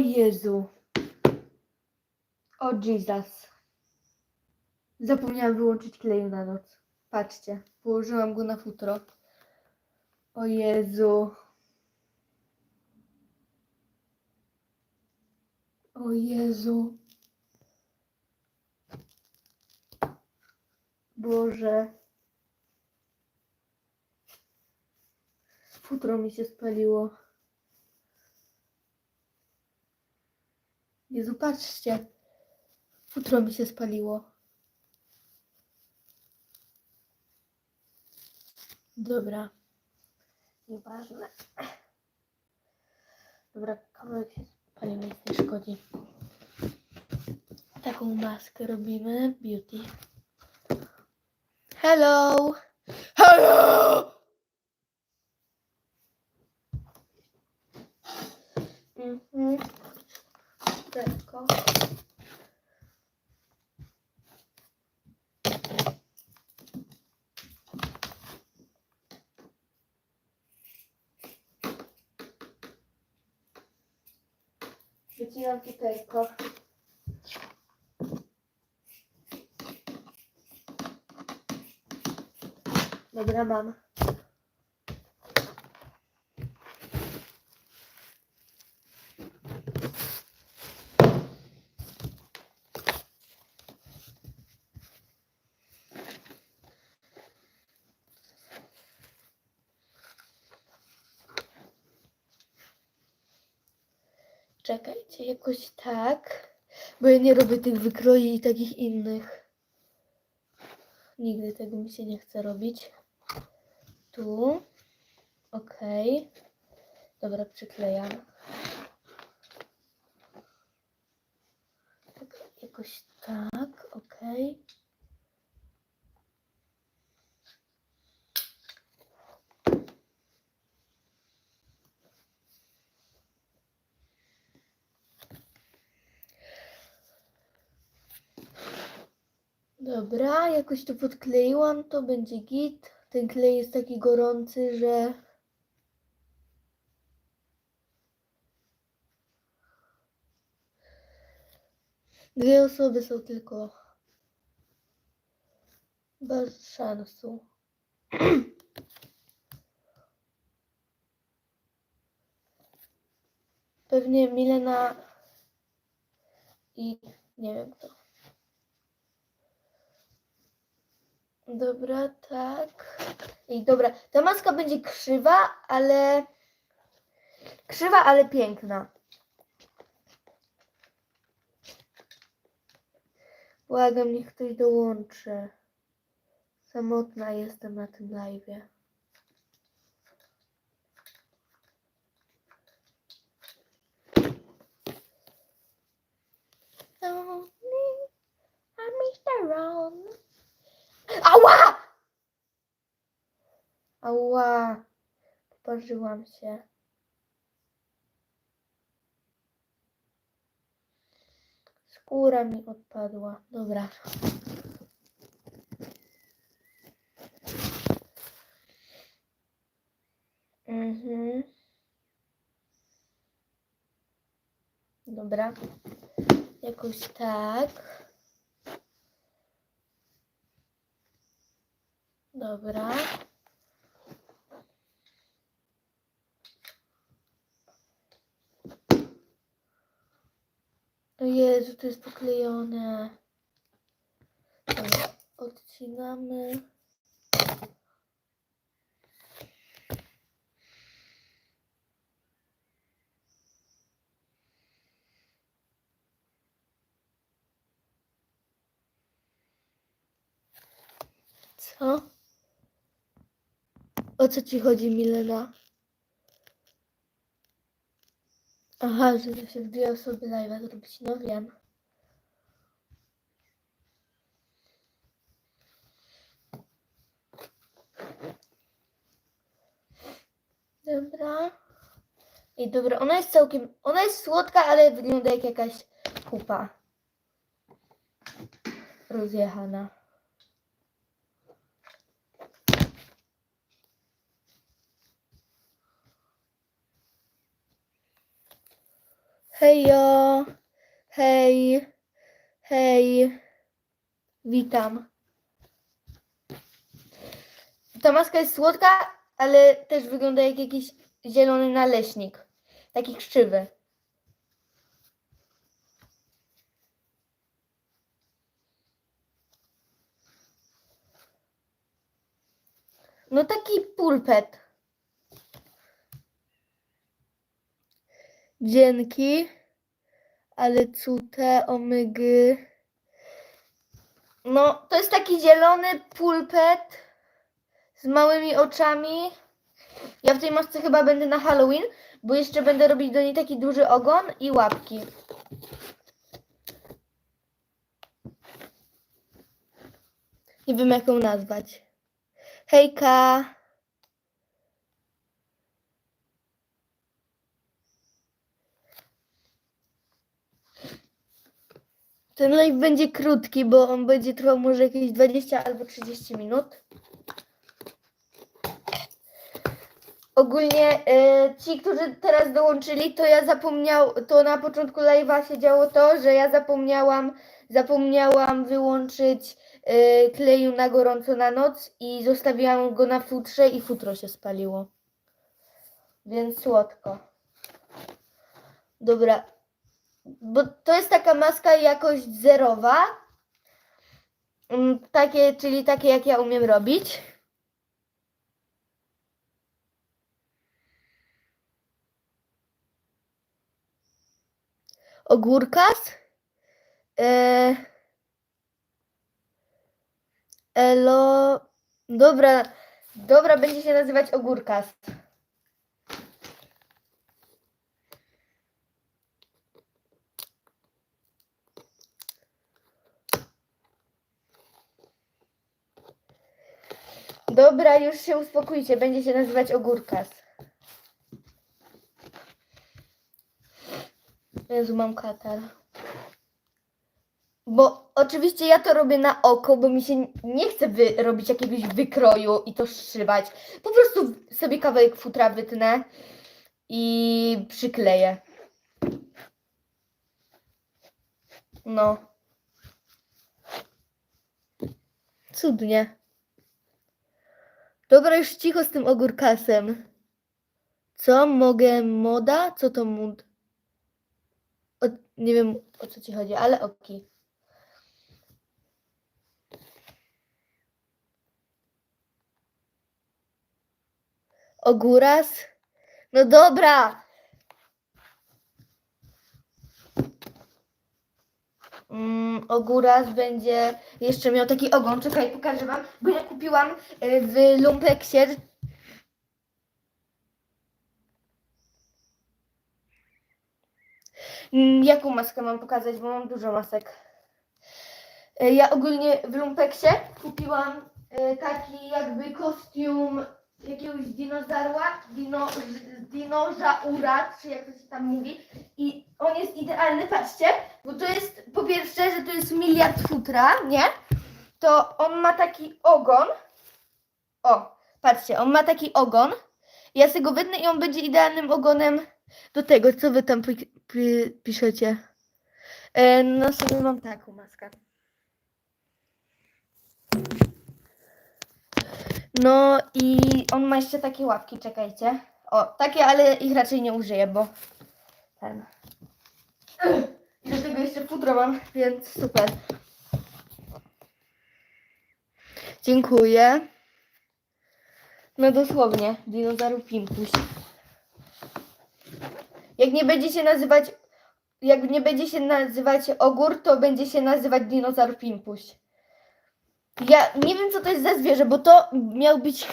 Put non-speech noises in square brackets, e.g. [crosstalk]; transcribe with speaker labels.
Speaker 1: Jezu. O Jesus. Zapomniałam wyłączyć kleju na noc. Patrzcie, położyłam go na futro. O Jezu. O Jezu. Boże. Futro mi się spaliło. Jezu, patrzcie. Futro mi się spaliło. Dobra. Nieważne. Dobra, kawałek się spalił, nic nie szkodzi. Taką maskę robimy. Beauty. Hello! Hello! Mhm. Lekko. Wycinam cukierko. Dobra, mam. Czekajcie, jakoś tak. Bo ja nie robię tych wykroi i takich innych. Nigdy tego mi się nie chce robić. Tu. Okej. Dobra, przyklejam. Tak, jakoś tak, okej. Dobra, jakoś to podkleiłam, to będzie git. Ten klej jest taki gorący, że... Dwie osoby są tylko. Bez szansu. [clears throat] Pewnie Milena i nie wiem kto. Dobra, tak. I dobra, ta maska będzie krzywa, ale krzywa, ale piękna. Błagam, niech ktoś dołączy. Samotna jestem na tym live'ie. Poparzyłam się. Skóra mi odpadła. Dobra. Mhm. Dobra. Jakoś tak. Dobra. O Jezu, to jest poklejone. Odcinamy. Co? O co ci chodzi, Milena? Aha, że to się dwie osoby live'a zrobić. No wiem. Dobra. I dobra, ona jest całkiem. Ona jest słodka, ale wygląda jak jakaś kupa. Rozjechana. Hejo, hej, hej, witam. Ta maska jest słodka, ale też wygląda jak jakiś zielony naleśnik. Taki krzywy. No taki pulpet. Dzięki. Ale cute omygy. No, to jest taki zielony pulpet z małymi oczami. Ja w tej masce chyba będę na Halloween, bo jeszcze będę robić do niej taki duży ogon i łapki. Nie wiem jak ją nazwać. Hejka! Ten live będzie krótki, bo on będzie trwał może jakieś 20 albo 30 minut. Ogólnie e, ci, którzy teraz dołączyli, to ja zapomniał, to na początku live'a się działo to, że ja zapomniałam, zapomniałam wyłączyć e, kleju na gorąco na noc i zostawiłam go na futrze i futro się spaliło. Więc słodko. Dobra, bo to jest taka maska jakość zerowa. Mm, Takie, czyli takie jak ja umiem robić. Ogórkas. E, elo. Dobra, dobra, będzie się nazywać ogórkas. Dobra, już się uspokójcie, będzie się nazywać ogórkas. Jezu, mam katar. Bo oczywiście ja to robię na oko, bo mi się nie chce robić jakiegoś wykroju i to szywać. Po prostu sobie kawałek futra wytnę i przykleję. No. Cudnie. Dobra, już cicho z tym ogórkasem. Co? Mogę moda? Co to mód? O, nie wiem o co ci chodzi, ale okej. Ogóras? No dobra. Mm, ogóras będzie jeszcze miał taki ogon. Czekaj, pokażę wam, bo ja kupiłam y, w Lumpeksie. Mm, Jaką maskę mam pokazać, bo mam dużo masek. Y, Ja ogólnie w Lumpeksie kupiłam y, taki jakby kostium jakiegoś dinozaura, dino, dinozaura, czy jak to się tam mówi. I on jest idealny, patrzcie, bo to jest po pierwsze, że to jest miliard futra, nie? To on ma taki ogon. O, patrzcie, on ma taki ogon. Ja sobie go wytnę i on będzie idealnym ogonem do tego, co wy tam pi- pi- piszecie. E, no sobie mam taką maskę. No i on ma jeszcze takie łapki, czekajcie. O, takie, ale ich raczej nie użyję, bo ten. [clears throat] I do tego jeszcze pudro mam, więc super. Dziękuję. No dosłownie, dinozaur Pimpuś. Jak nie będzie się nazywać, jak nie będzie się nazywać ogór, to będzie się nazywać dinozaur Pimpuś. Ja nie wiem, co to jest za zwierzę, bo to miał być